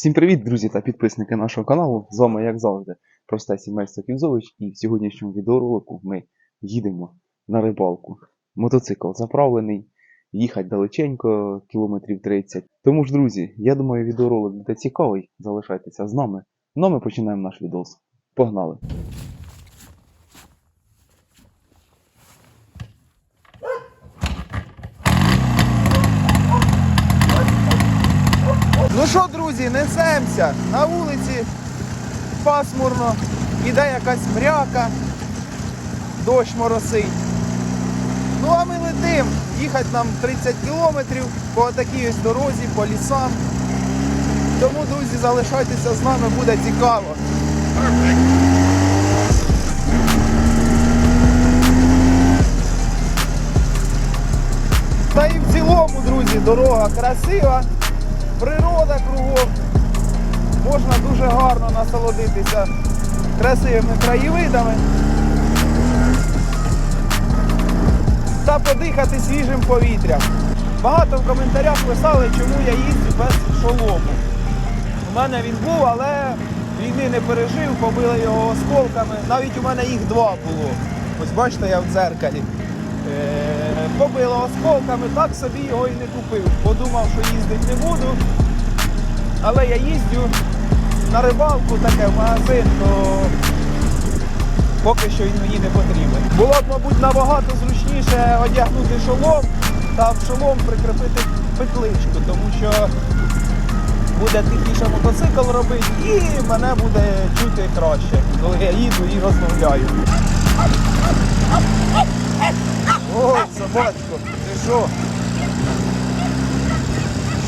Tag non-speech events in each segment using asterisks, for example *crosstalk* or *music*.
Всім привіт, друзі та підписники нашого каналу. З вами, як завжди, проста сімейство Кінзович, і в сьогоднішньому відеоролику ми їдемо на рибалку. Мотоцикл заправлений, їхати далеченько, кілометрів 30. Тому ж, друзі, я думаю, відеоролик буде цікавий. Залишайтеся з нами. Ну а ми починаємо наш відос. Погнали! Що, друзі, несемося. На вулиці пасмурно, іде якась мряка, дощ моросить. Ну а ми летим. Їхати нам 30 кілометрів по такій ось дорозі, по лісам. Тому, друзі, залишайтеся з нами, буде цікаво. Та і в цілому, друзі, дорога красива, природа кругом. Можна дуже гарно насолодитися красивими краєвидами та подихати свіжим повітрям. Багато в коментарях писали, чому я їздю без шолому. У мене він був, але війни не пережив, побили його осколками. Навіть у мене їх два було. Ось бачите, я в дзеркалі. Е, осколками, так собі його і не купив. Подумав, що їздити не буду. Але я їздю на рибалку, таке в магазин, то поки що він мені не потрібен. Було б, мабуть, набагато зручніше одягнути шолом та в шолом прикріпити петличку, тому що буде тихіше мотоцикл робити і мене буде чути краще, коли я їду і розмовляю. Ой, собачко, ти що?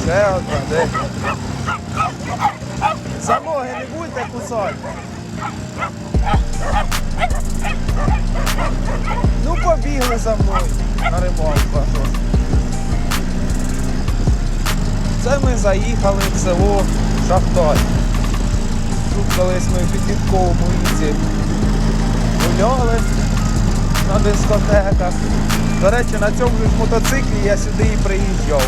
Ще одна, де? За ноги не будьте кусати. Ну побігли за мною на рибалку. Це ми заїхали в село Шахтар. Тут колись ми в підлітковому віці гуляли на дискотеках. До речі, на цьому ж мотоциклі я сюди і приїжджав.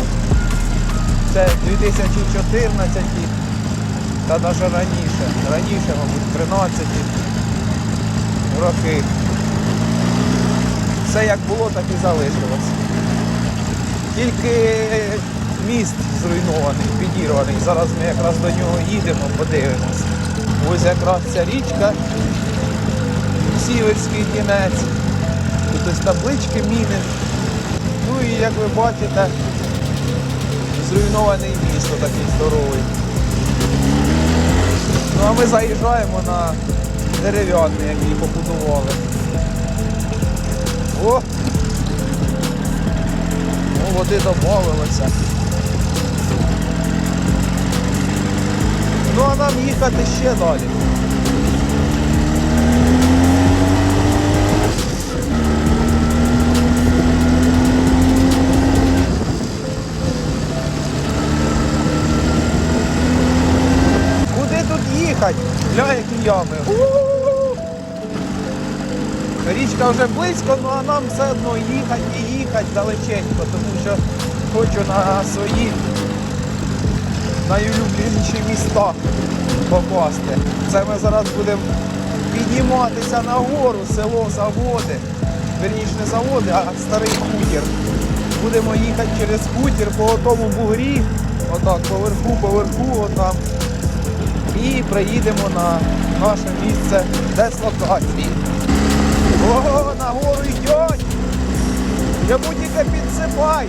Це 2014 та навіть раніше. Раніше, мабуть, 13 роки. Все як було, так і залишилось. Тільки міст зруйнований, підірваний. Зараз ми якраз до нього їдемо, подивимось. Ось якраз ця річка, Сіверський кінець. Тут таблички міни. Ну і як ви бачите, зруйнований міст такий здоровий. Ну а ми заїжджаємо на дерев'яний, який побудували. О! Ну, води додавалося. Ну а нам їхати ще далі. Їхати? Гля, ями. Річка вже близько, ну а нам все одно їхати і їхати далеченько, тому що хочу на свої найулюбленіші міста попасти. Це ми зараз будемо підніматися на гору, село Заводи. Верніше не заводи, а старий хутір. Будемо їхати через хутір по тому бугрі, отак, поверху, поверху, отам. І приїдемо на наше місце дислокації. О, нагору йдуть! Йому тільки підсипай!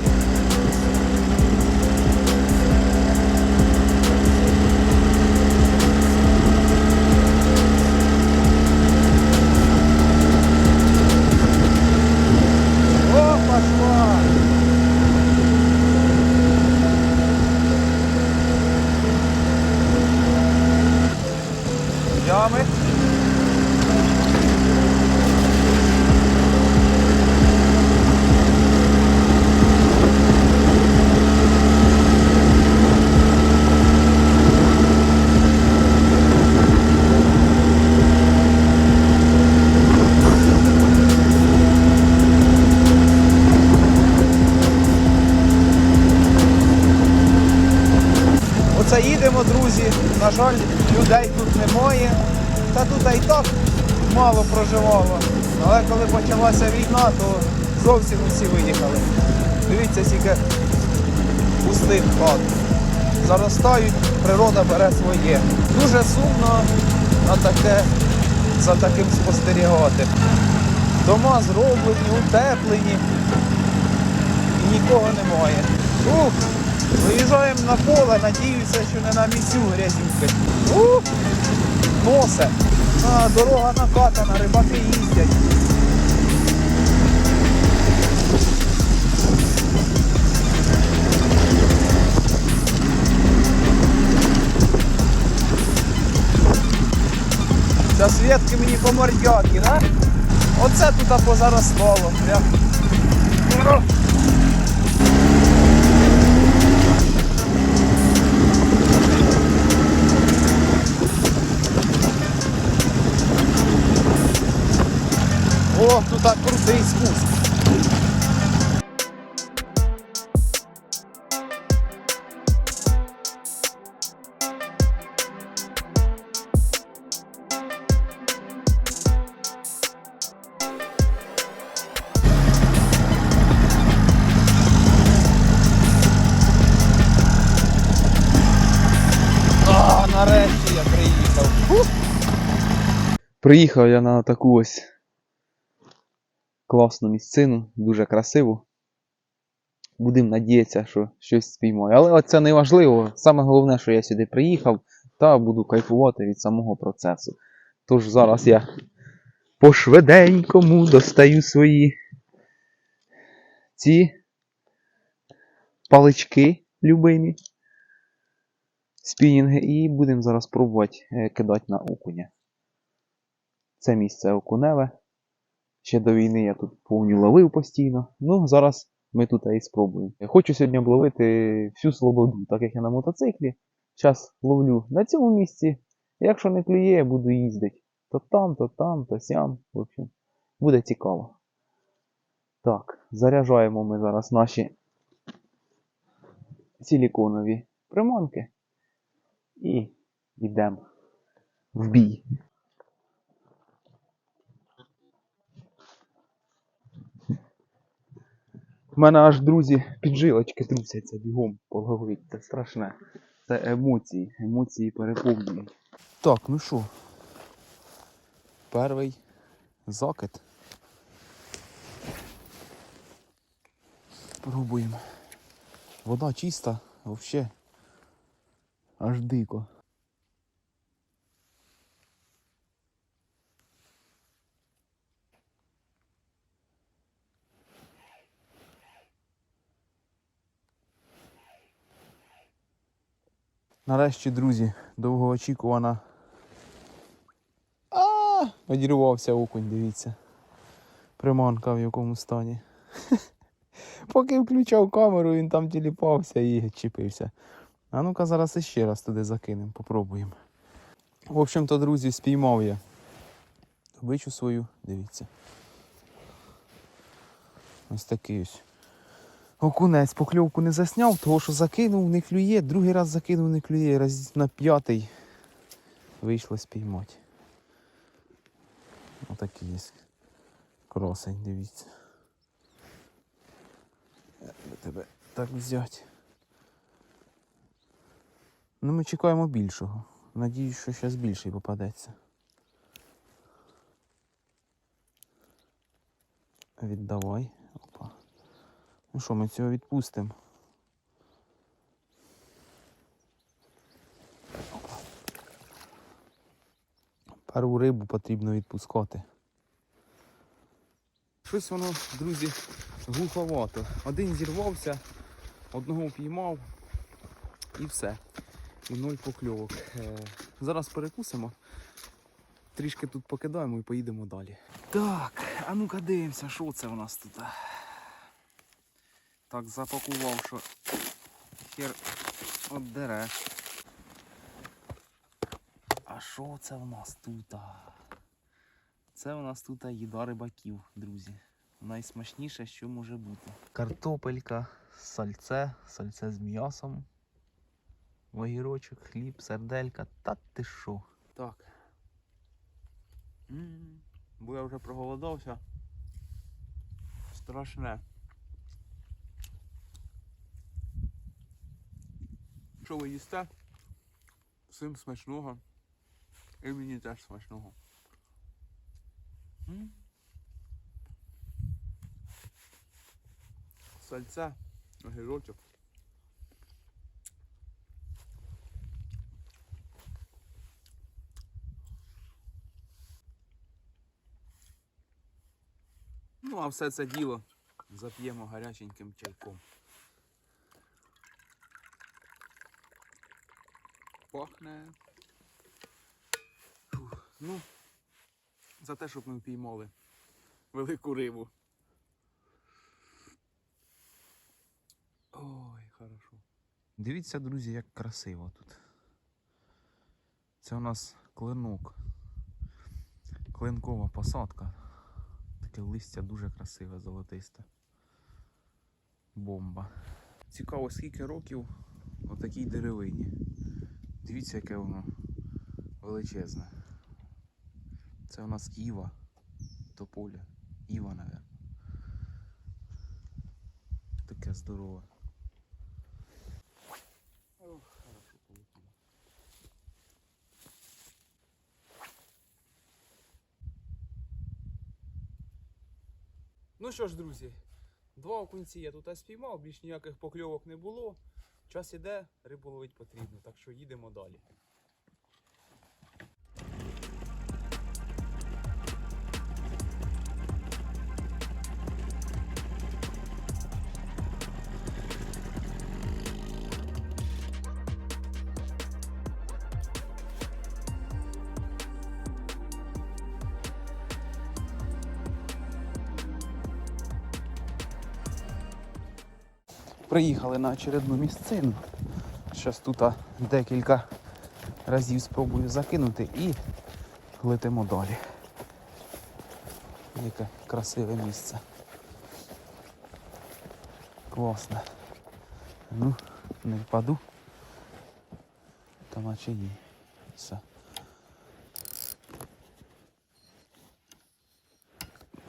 Друзі, на жаль, людей тут немає. Та тут і так мало проживало. Але коли почалася війна, то зовсім усі виїхали. Дивіться, скільки пустих хат. Заростають, природа бере своє. Дуже сумно на таке, за таким спостерігати. Дома зроблені, утеплені. І нікого немає. Ух, виїжджаємо на поле, надіюся, що не на місцю грязюки. Ух, носе. А, дорога накатана, рибаки їздять. Це свідки мені по мордяки, да? Оце тут позаростало. Прям. Так спуск. Нарешті я приїхав. Приїхав я на таку ось класну місцину, дуже красиву. Будемо надіятися, що щось спіймаю. Але це не важливо. Саме головне, що я сюди приїхав та буду кайфувати від самого процесу. Тож зараз я по швиденькому достаю свої ці палички любимі, спінінги, і будемо зараз пробувати е, кидати на окуня. Це місце окуневе. Ще до війни я тут повню ловив постійно. Ну, зараз ми тут і спробуємо. Я хочу сьогодні обловити всю слободу, так як я на мотоциклі. Зараз ловлю на цьому місці. Якщо не клює, буду їздити. То там, то там, то сям. В общем, буде цікаво. Так, заряджаємо ми зараз наші силіконові приманки. І йдемо в бій. У мене аж друзі піджилочки трусяться бігом по голові. Це страшне. Це емоції. Емоції переповнюють. Так, ну що? Перший закид. Пробуємо. Вода чиста, взагалі. Аж дико. Нарешті, друзі, довгоочікувана. А, одірвався окунь, дивіться. Приманка в якому стані. *laughs* Поки включав камеру, він там тіліпався і чіпився. А ну-ка зараз іще раз туди закинемо, попробуємо. В общем-то, друзі, спіймав я добичу свою, дивіться. Ось такий ось. Окунець покльовку не засняв, того що закинув, не клює, другий раз закинув, не клює, раз на п'ятий вийшло спіймати. Отакий є красень, дивіться. Як тебе так взяти. Ну ми чекаємо більшого. Надіюсь, що зараз більший попадеться. Віддавай. Ну що, ми цього відпустимо. Першу рибу потрібно відпускати. Щось воно, друзі, глуховато. Один зірвався, одного піймав і все. І ноль покльовок. Е, зараз перекусимо. Трішки тут покидаємо і поїдемо далі. Так, а ну-ка дивимося, що це у нас тут. Так запакував, що хер от дере. А що це у нас тут? Це у нас тут їда рибаків, друзі. Найсмачніше, що може бути. Картопелька, сальце, сальце з м'ясом. огірочок, хліб, серделька. Та ти що? Так. М, Бо я вже проголодався. Страшне. Що ви їсте? Всім смачного. І мені теж смачного. Сальце, огірочок. Ну, а все це діло зап'ємо гаряченьким чайком. Пахне. Ну, за те, щоб ми впіймали велику рибу. Ой, хорошо. Дивіться, друзі, як красиво тут. Це у нас клинок. Клинкова посадка. Таке листя дуже красиве, золотисте. Бомба. Цікаво, скільки років отакій деревині. Дивіться, яке воно величезне. Це у нас Іва. Тополя. Іва, напевно. Таке здорове. Ну що ж, друзі, два окунці я тут спіймав, більш ніяких покльовок не було. Час іде, рибу ловити потрібно, так що їдемо далі. Приїхали на очередну місцину. Зараз тут декілька разів спробую закинути і летимо далі. Яке красиве місце. Класне. Ну, не впаду. Та наче ні. Все.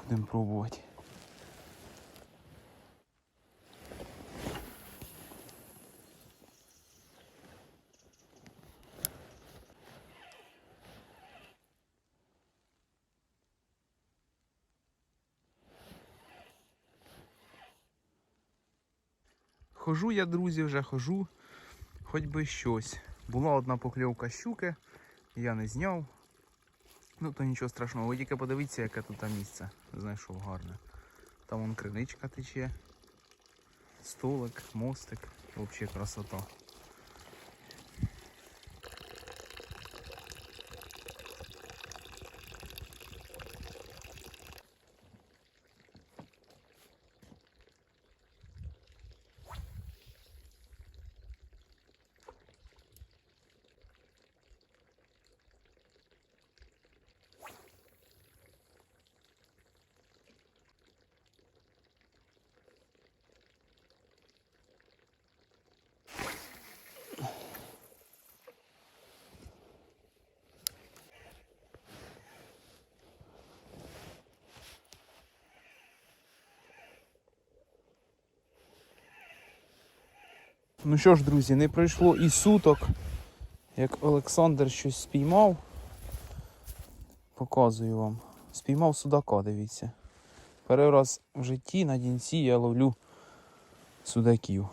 Будемо пробувати. Хожу я, друзі, вже хожу, хоч би щось. Була одна покльовка щуки, я не зняв. Ну то нічого страшного, ви тільки подивіться, яке тут місце. Знайшов гарне. Там вон криничка тече, столик, мостик, взагалі красота. Ну що ж, друзі, не пройшло і суток, як Олександр щось спіймав. Показую вам. Спіймав судака, дивіться. Перший раз в житті на дінці я ловлю судаків.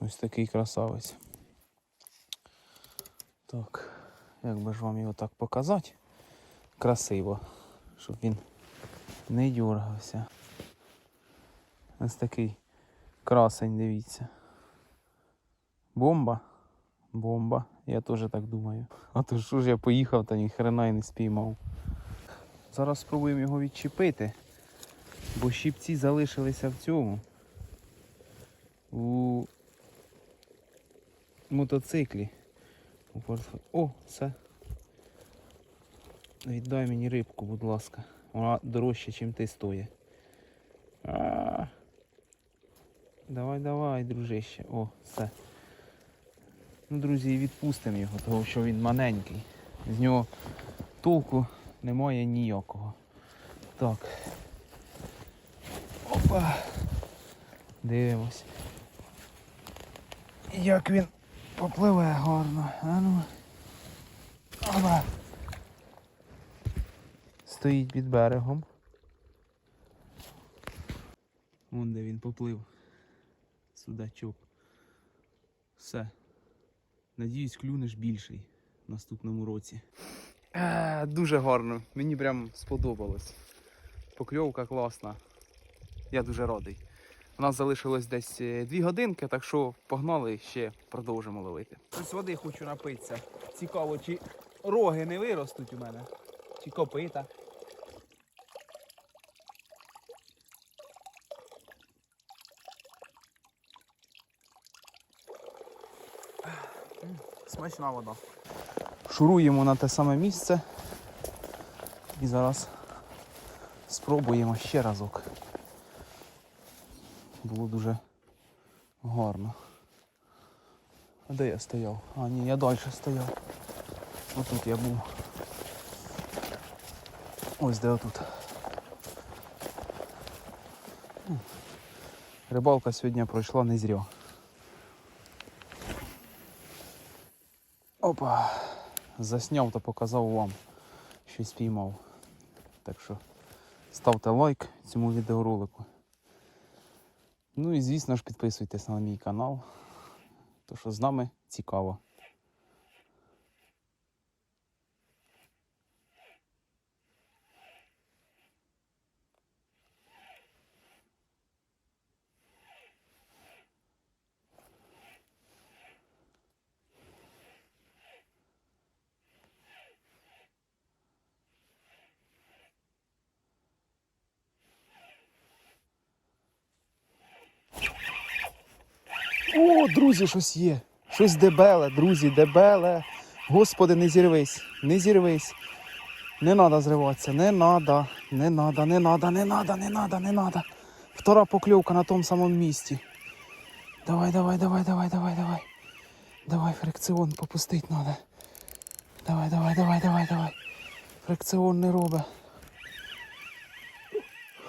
Ось такий красавець. Так, як би ж вам його так показати? Красиво, щоб він не дергався. Ось такий красень, дивіться. Бомба? Бомба. Я теж так думаю. А то що ж я поїхав та ні хрена й не спіймав. Зараз спробуємо його відчепити, бо щипці залишилися в цьому. У мотоциклі. У портфе- О, все. Віддай мені рибку, будь ласка. Вона дорожча, ніж ти стоїть. Давай, давай, дружище. О, все. Ну, друзі, відпустимо його, тому що він маленький. З нього толку немає ніякого. Так. Опа. Дивимось. Як він попливе гарно. А ну. Опа. Стоїть під берегом. Вон де він поплив. Судачок. Все. Надіюсь, клюнеш більший в наступному році. Е, дуже гарно. Мені прям сподобалось. Покльовка класна. Я дуже радий. У нас залишилось десь е, дві годинки, так що погнали ще продовжимо ловити. Ось води хочу напитися. Цікаво, чи роги не виростуть у мене, чи копита. М, Смачна вода. Шуруємо на те саме місце. І зараз спробуємо ще разок. Було дуже гарно. А де я стояв? А, ні, я далі стояв. Отут я був. Ось де отут. Рибалка сьогодні пройшла не зря. Опа. Засняв та показав вам, що спіймав. Так що ставте лайк цьому відеоролику. Ну і звісно ж підписуйтесь на мій канал, то що з нами цікаво. Друзі, щось є. Щось дебеле, друзі, дебеле. Господи, не зірвись, не зірвись. Не треба зриватися, не треба, не треба, не треба, не треба, не треба, не треба. Втора покльовка на тому самому місці. Давай, давай, давай, давай, давай, давай. Давай, фрикціон попустить треба. Давай, давай, давай, давай, давай. Фрикціон не робить.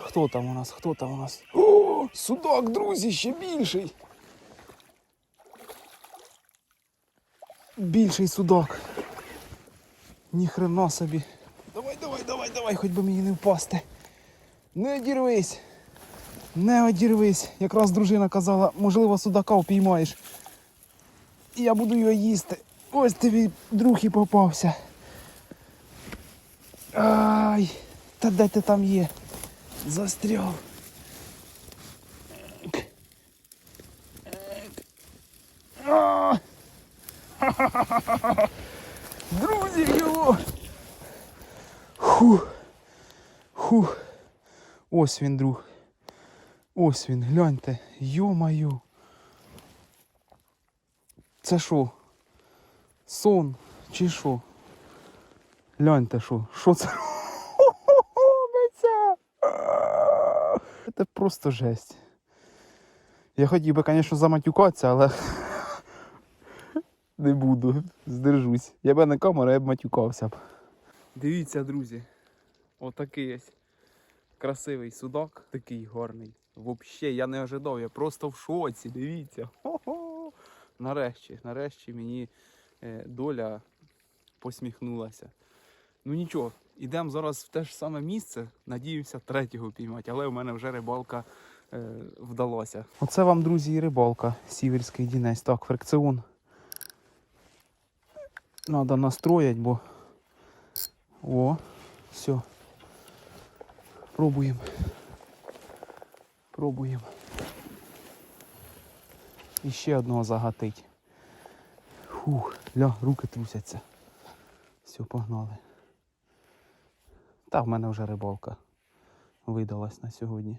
Хто там у нас? Хто там у нас? О, судак, друзі, ще більший. Більший судак. Ніхрена собі. Давай, давай, давай, давай, хоч би мені не впасти. Не одірвись. Не одірвись. Якраз дружина казала, можливо, судака впіймаєш. І я буду його їсти. Ось тобі друг і попався. Ай, та де ти там є? Застряв. А! *laughs* Друзі, його! Ху. Ху. Ось він, друг. Ось він, гляньте. Йо-маю. Це що? Сон чи що? Гляньте, що? Що це? Це просто жесть. Я хотів би, звісно, заматюкатися, але не буду, здержусь. Я б не камера, я б матюкався б. Дивіться, друзі. Отакий ось красивий судак, такий гарний. Взагалі, я не ожидав, я просто в шоці, дивіться. Хо-хо. Нарешті, нарешті мені е, доля посміхнулася. Ну нічого, ідемо зараз в те ж саме місце. Надіюся, третього піймати, але у мене вже рибалка е, вдалося. Оце вам, друзі, і рибалка. Сіверський дінець. Так, фрикціон. Надо настроїть, бо. О, все. Пробуємо. Пробуємо. І ще одного загатить. Фух, ля, руки трусяться. Все, погнали. Та в мене вже рибалка видалась на сьогодні.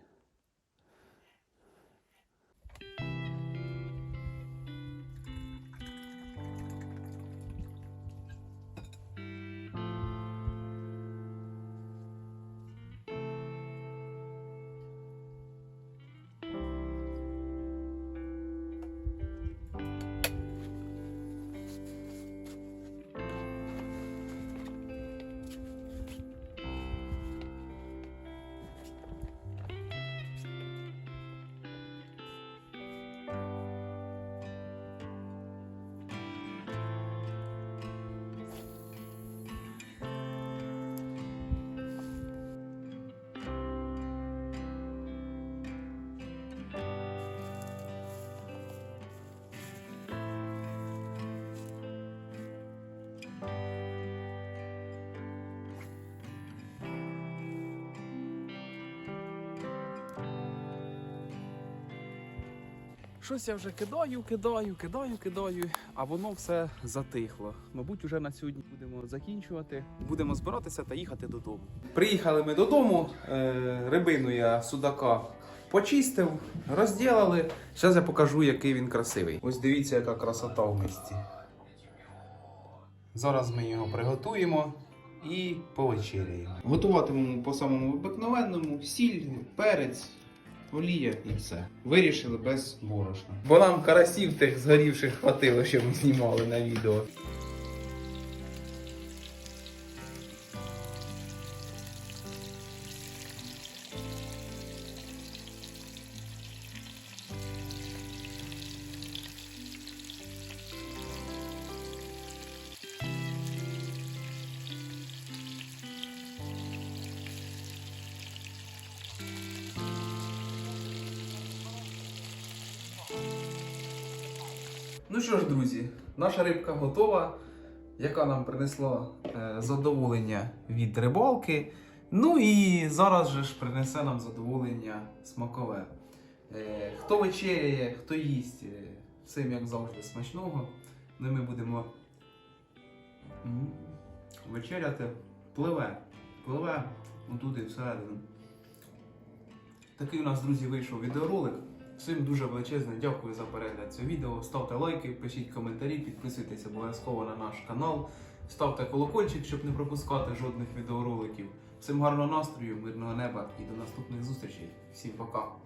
Щось я вже кидаю, кидаю, кидаю, кидаю, а воно все затихло. Мабуть, уже на сьогодні будемо закінчувати. Будемо збиратися та їхати додому. Приїхали ми додому. Е, рибину я судака почистив, розділили. Зараз я покажу, який він красивий. Ось дивіться, яка красота в місті. Зараз ми його приготуємо і повечеряємо. Готуватимемо по самому обикновенному сіль, перець, олія і все. Вирішили без борошна. Бо нам карасів тих згорівших хватило, що ми знімали на відео. Ну що ж, друзі, наша рибка готова, яка нам принесла е, задоволення від рибалки. Ну і зараз же ж принесе нам задоволення смакове. Е, хто вечеряє, хто їсть, е, всім як завжди смачного. Ну ми будемо вечеряти. Пливе, пливе отуди всередину. Такий у нас, друзі, вийшов відеоролик. Всім дуже величезне дякую за перегляд цього відео. Ставте лайки, пишіть коментарі, підписуйтесь обов'язково на наш канал. Ставте колокольчик, щоб не пропускати жодних відеороликів. Всім гарного настрою, мирного неба і до наступних зустрічей. Всім пока!